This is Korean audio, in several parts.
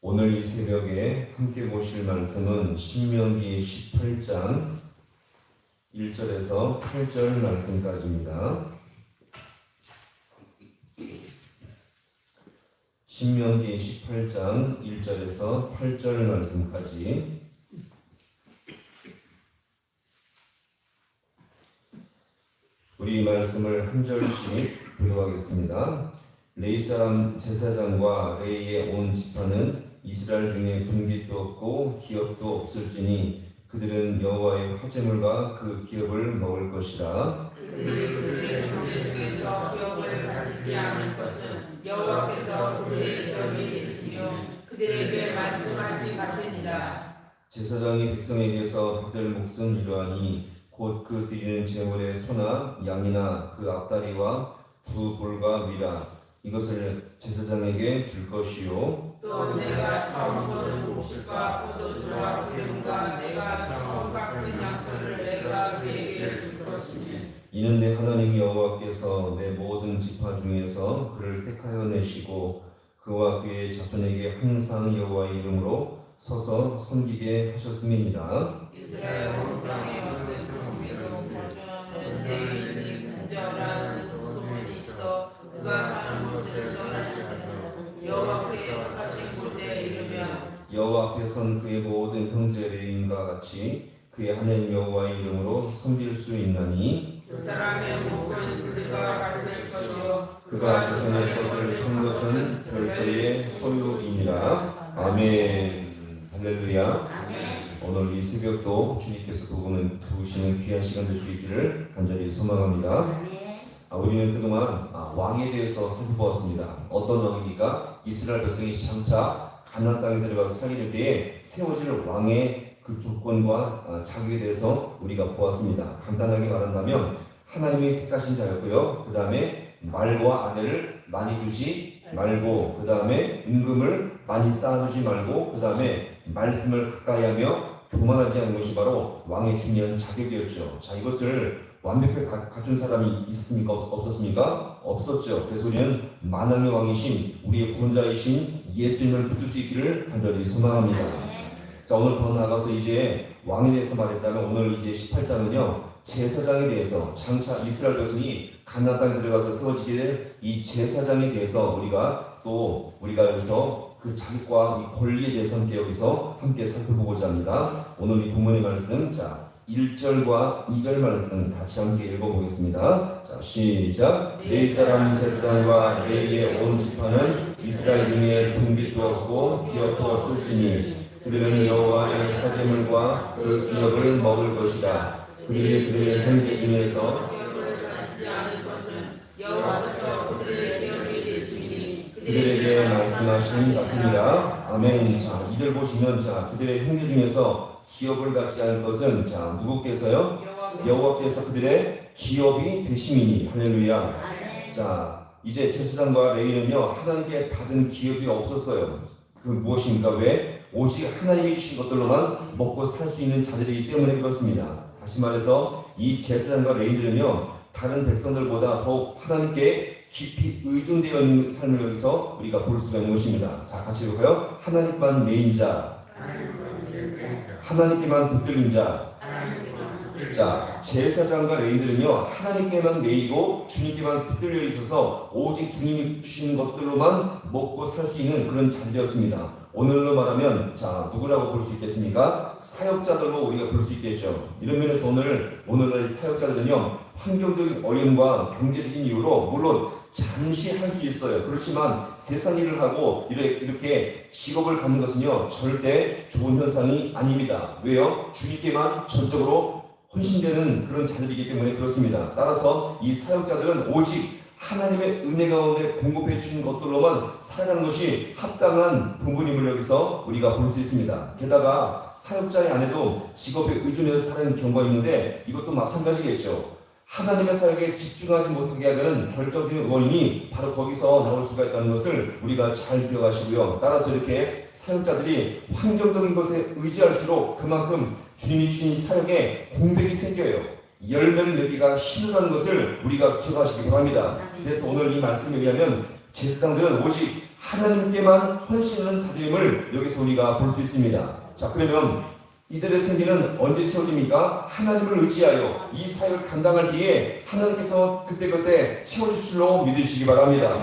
오늘 이 새벽에 함께 보실 말씀은 신명기 18장 1절에서 8절 말씀까지입니다. 신명기 18장 1절에서 8절 말씀까지 우리 이 말씀을 한 절씩 교도하겠습니다. 레이 사람 제사장과 레이의 온 지파는 이스라엘 중에 분깃도 없고 기업도 없을지니 그들은 여호와의 화제물과 그 기업을 먹을 것이라. 제사장이 백성에게서 받을 몫은 이러하니 곧 그 드리는 제물의 소나 양이나 그 앞다리와 두 볼과 미라 이것을 제사장에게 줄 것이요. 또 내가 처음 보는 곡식과 포도주와 기름과 내가 처음 깎은 양털을 내가 그에게 줄 것이니. 이는 내 하나님 여호와께서 내 모든 지파 중에서 그를 택하여 내시고 그와 그의 자손에게 항상 여호와의 이름으로 서서 섬기게 하셨음이니라. 이스라엘 온 땅에 얻은 성미로 벌전하는 대인이 군자라는 소문이 있어 그가 사는 여호와께 속하신 곳에 이르면 여호와 앞에선 그의 모든 형제 레인과 같이 그의 하나님 여호와의 이름으로 섬길 수 있나니 그 사람의 목은 그들과 같을 것이요 그가 자손의 것을 한 것은 별도의 소유이니라. 아멘. 할렐루야. 오늘 이 새벽도 주님께서 두 분을 두시는 귀한 시간 될 수 있기를 간절히 소망합니다. 아, 우리는 그동안 아, 왕에 대해서 살펴보았습니다. 어떤 왕입니까? 이스라엘 백성이 장차 가나안 땅에 들어가서 살게 될 때에 세워질 왕의 그 조건과 아, 자격에 대해서 우리가 보았습니다. 간단하게 말한다면 하나님이 택하신 자였고요. 그 다음에 말과 아내를 많이 두지 말고 그 다음에 은금을 많이 쌓아두지 말고 그 다음에 말씀을 가까이 하며 교만하지 않는 것이 바로 왕의 중요한 자격이었죠. 자 이것을 완벽하게 가- 갖춘 사람이 있습니까? 없- 없었습니까? 없었죠. 그래서 우리는 만왕의 왕이신 우리의 구원자이신 예수님을 붙들 수 있기를 간절히 소망합니다. 자 오늘 더 나아가서 이제 왕에 대해서 말했다면 오늘 이제 18장은요 제사장에 대해서 장차 이스라엘 백성이 가나안 땅에 들어가서 세워지게 될 이 제사장에 대해서 우리가 또 우리가 여기서 그 자격과 이 권리에 대해서 함께 여기서 함께 살펴보고자 합니다. 오늘 이 본문의 말씀 자 1절과 2절 말씀 같이 함께 읽어보겠습니다. 자, 시작. 레이 사람 제사장과 레이의 온 지파는 이스라엘 중에 분깃도 없고 기업도 없을지니 그들은 여호와의 화제물과 그 기업을 먹을 것이다. 그들이 그들의 형제 중에서 그들에게 말씀하신 같으니라. 아멘. 자, 이들 보시면 자, 그들의 형제 중에서 기업을 갖지 않을 것은 자, 누구께서요? 여호와께서 그들의 기업이 되심이니 할렐루야. 자 이제 제사장과 레위는요 하나님께 받은 기업이 없었어요. 그 무엇입니까? 왜? 오직 하나님이 주신 것들로만 먹고 살 수 있는 자들이기 때문에 그렇습니다. 다시 말해서 이 제사장과 레위들은요 다른 백성들보다 더욱 하나님께 깊이 의존되어 있는 삶을 여기서 우리가 볼 수가 있는 것입니다. 자 같이 읽어요. 하나님만 메인 자, 하나님께만 붙들린 자, 자, 제사장과 레인들은요, 하나님께만 매이고 주님께만 붙들려 있어서 오직 주님이 주시는 것들로만 먹고 살 수 있는 그런 자들이었습니다. 오늘로 말하면, 자, 누구라고 볼 수 있겠습니까? 사역자들로 우리가 볼 수 있겠죠. 이런 면에서 오늘, 오늘날 사역자들은요, 환경적인 어려움과 경제적인 이유로, 물론 잠시 할 수 있어요. 그렇지만 세상 일을 하고 이렇게, 직업을 갖는 것은요, 절대 좋은 현상이 아닙니다. 왜요? 주님께만 전적으로 헌신되는 그런 자들이기 때문에 그렇습니다. 따라서 이 사역자들은 오직 하나님의 은혜 가운데 공급해 주신 것들로만 살아가는 것이 합당한 본분임을 여기서 우리가 볼 수 있습니다. 게다가 사역자의 아내도 직업에 의존해서 살아가는 경우가 있는데 이것도 마찬가지겠죠. 하나님의 사역에 집중하지 못하게 하는 결정적인 원인이 바로 거기서 나올 수가 있다는 것을 우리가 잘 기억하시고요. 따라서 이렇게 사역자들이 환경적인 것에 의지할수록 그만큼 주님이 주신 사역에 공백이 생겨요. 열매를 맺기가 힘들다는 것을 우리가 기억하시기 바랍니다. 그래서 오늘 이 말씀에 의하면 제사장들은 오직 하나님께만 헌신하는 자들임을 여기서 우리가 볼 수 있습니다. 자 그러면 이들의 생기는 언제 채워집니까? 하나님을 의지하여 이 사역을 감당할 때에 하나님께서 그때그때 채워주실 줄로 믿으시기 바랍니다.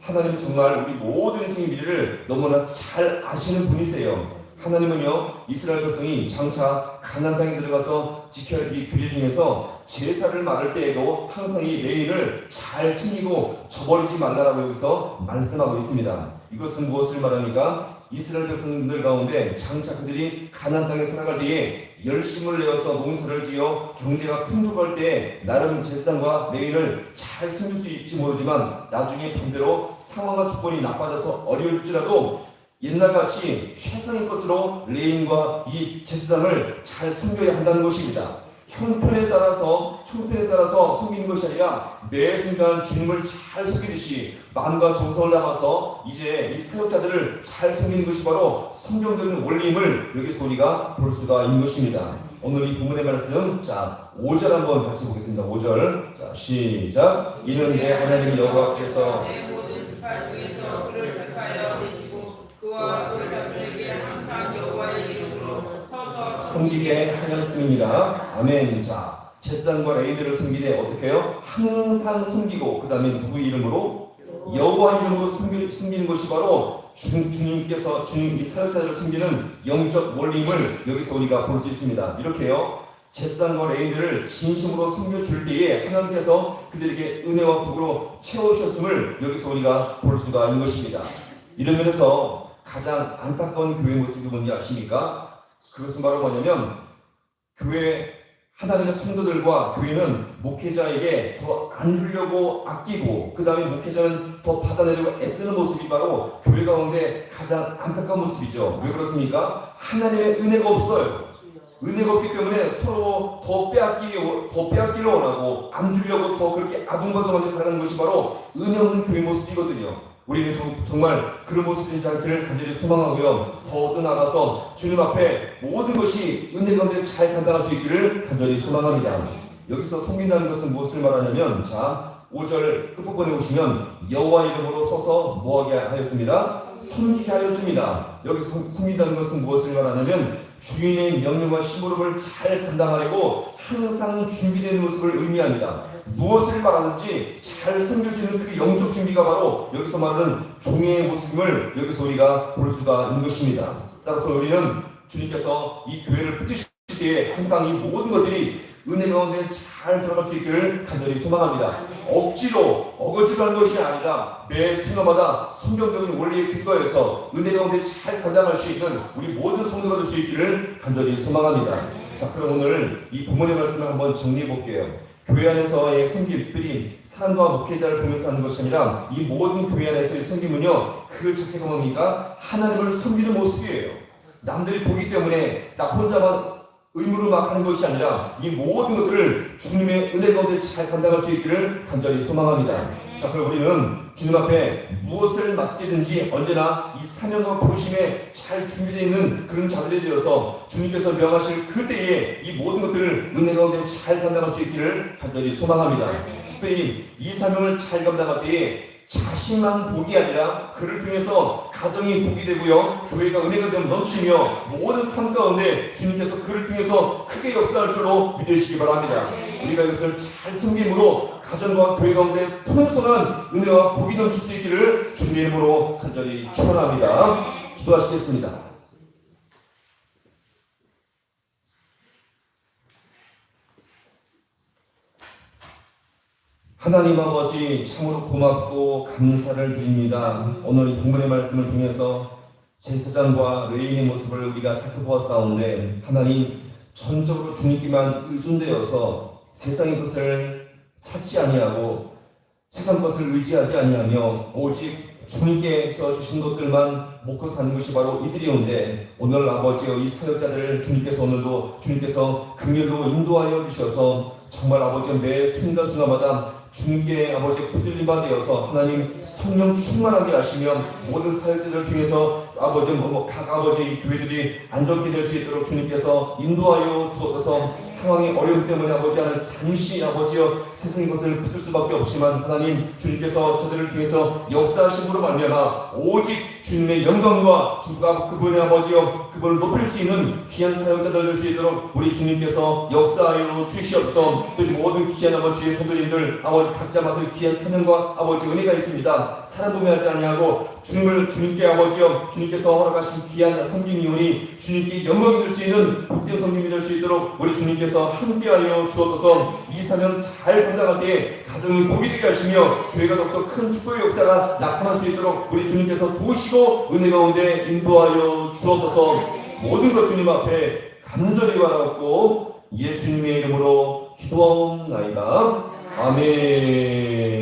하나님은 정말 우리 모든 인생의 미래를 너무나 잘 아시는 분이세요. 하나님은요 이스라엘 백성이 장차 가나안 땅에 들어가서 지켜야 할 이 규례 중에서 제사를 말할 때에도 항상 이 레인을 잘 챙기고 저버리지 말라라고 여기서 말씀하고 있습니다. 이것은 무엇을 말합니까? 이스라엘 백성들 가운데 장차 그들이 가나안 땅에 살아갈 때에 열심을 내어서 농사를 지어 경제가 풍족할 때 나름 제사장과 레인을 잘 섬길 수 있지 모르지만 나중에 반대로 상황과 조건이 나빠져서 어려울지라도 옛날같이 최선의 것으로 레인과 이 제사장을 잘 섬겨야 한다는 것입니다. 형편에 따라서 형편에 따라서 섬기는 것이 아니라 매 순간 주님을 잘 섬기듯이 마음과 정성을 담아서 이제 이 사역자들을 잘 섬기는 것이 바로 성경적인 원리임을 여기서 우리가 볼 수가 있는 것입니다. 오늘 이 본문의 말씀 자 5절 한번 같이 보겠습니다. 5절 자 시작 이는 내 하나님 여호와께서 내 모든 지파 중에서 그를 택하여 내시고 그와 그 자손에게 항상 여호와의 이름으로 서서 섬기게 하였음입니다. 아멘. 자, 제사장과 레이들을 섬기되 어떻게 해요? 항상 섬기고 그 다음에 누구 이름으로? 여호와 이름으로 섬기, 섬기는 것이 바로 주, 주님께서 주님 이 사역자들을 섬기는 영적 원리임을 여기서 우리가 볼 수 있습니다. 이렇게요. 제사장과 레이들을 진심으로 섬겨줄 때에 하나님께서 그들에게 은혜와 복으로 채워주셨음을 여기서 우리가 볼 수가 있는 것입니다. 이런 면에서 가장 안타까운 교회 모습이 뭔지 아십니까? 그것은 바로 뭐냐면 교회 하나님의 성도들과 교회는 목회자에게 더 안 주려고 아끼고 그 다음에 목회자는 더 받아내려고 애쓰는 모습이 바로 교회 가운데 가장 안타까운 모습이죠. 왜 그렇습니까? 하나님의 은혜가 없어요. 은혜가 없기 때문에 서로 더 빼앗기 더 빼앗기를 원하고 안 주려고 더 그렇게 아둥바둥하게 살아가는 것이 바로 은혜 없는 교회 모습이거든요. 우리는 정, 정말 그런 모습이 되지 않기를 간절히 소망하고요. 더 나아가서 주님 앞에 모든 것이 은혜 가운데 잘 감당할 수 있기를 간절히 소망합니다. 여기서 섬긴다는 것은 무엇을 말하냐면 자 5절 끝부분에 오시면 여호와 이름으로 서서 뭐하게 하였습니다. 섬기게 하였습니다. 여기서 섬- 섬긴다는 것은 무엇을 말하냐면 주인의 명령과 심부름을 잘 감당하려고 항상 준비된 모습을 의미합니다. 무엇을 말하든지 잘 섬길 수 있는 그 영적 준비가 바로 여기서 말하는 종의 모습임을 여기서 우리가 볼 수가 있는 것입니다. 따라서 우리는 주님께서 이 교회를 붙드실 때에 항상 이 모든 것들이 은혜 가운데 잘 들어갈 수 있기를 간절히 소망합니다. 억지로 어거지로 하는 것이 아니라 매 순간마다 성경적인 원리에 근거해서 은혜 가운데 잘 감당할 수 있는 우리 모든 성도가 될 수 있기를 간절히 소망합니다. 자, 그럼 오늘 이 본문의 말씀을 한번 정리해 볼게요. 교회 안에서의 섬김, 특별히 사람과 목회자를 보면서 하는 것이 아니라 이 모든 교회 안에서의 섬김은요, 그 자체가 뭡니까? 하나님을 섬기는 모습이에요. 남들이 보기 때문에 나 혼자만 의무로 막 하는 것이 아니라 이 모든 것들을 주님의 은혜 가운데 잘 감당할 수 있기를 간절히 소망합니다. 자, 그럼 우리는 주님 앞에 무엇을 맡기든지 언제나 이 사명과 부르심에 잘 준비되어 있는 그런 자들이 되어서 주님께서 명하실 그때에 이 모든 것들을 은혜 가운데 잘 감당할 수 있기를 간절히 소망합니다. 특별히 이 사명을 잘 감당할 때에 자신만 복이 아니라 그를 통해서 가정이 복이 되고요. 교회가 은혜가 되면 넘치며 모든 삶 가운데 주님께서 그를 통해서 크게 역사할 줄로 믿으시기 바랍니다. 우리가 이것을 잘 숨김으로 가정과 교회 가운데 풍성한 은혜와 복이 넘칠 수 있기를 주님의 이름으로 간절히 축원합니다. 기도하시겠습니다 하나님 아버지 참으로 고맙고 감사를 드립니다. 오늘 이 본문의 말씀을 통해서 제사장과 레인의 모습을 우리가 살펴보았사온데 하나님 전적으로 주님께만 의존되어서 세상의 것을 찾지 아니하고 세상 것을 의지하지 아니하며 오직 주님께서 주신 것들만 먹고 사는 것이 바로 이들이온데 오늘 아버지여 이 사역자들을 주님께서 오늘도 주님께서 긍휼로 인도하여 주셔서 정말 아버지 매 순간순간마다 주님께 아버지 붙들림 받되어서 하나님 성령 충만하게 하시며 모든 사역자들을 통해서 아버지 뭐각 아버지 교회들이 안전케 될수 있도록 주님께서 인도하여 주옵소서 상황의 어려움 때문에 아버지 하는 잠시 아버지여 세상의 것을 붙들 수밖에 없지만 하나님 주님께서 저들을 통해서 역사하심으로 말미암아 오직 주님의 영광과 주가 그분의 아버지여 그분을 높일 수 있는 귀한 사역자들 될 수 있도록 우리 주님께서 역사하여 주시옵소서 또이 모든 귀한 아버지의 성도님들 아버지 각자 맡은 귀한 사명과 아버지 은혜가 있습니다. 사람 도매하지 아니하고 주님을 주님께 아버지여 주님께서 허락하신 귀한 성김이오니 주님께 영광이 될 수 있는 복된 성김이 될 수 있도록 우리 주님께서 함께하여 주옵소서. 이 사명 잘 감당할 때 가정이 복이 되게 하시며 교회가 더욱더 큰 축복의 역사가 나타날 수 있도록 우리 주님께서 도우시고 은혜 가운데 인도하여 주옵소서. 모든 것 주님 앞에 간절히 바라옵고 예수님의 이름으로 기도하옵나이다. 아멘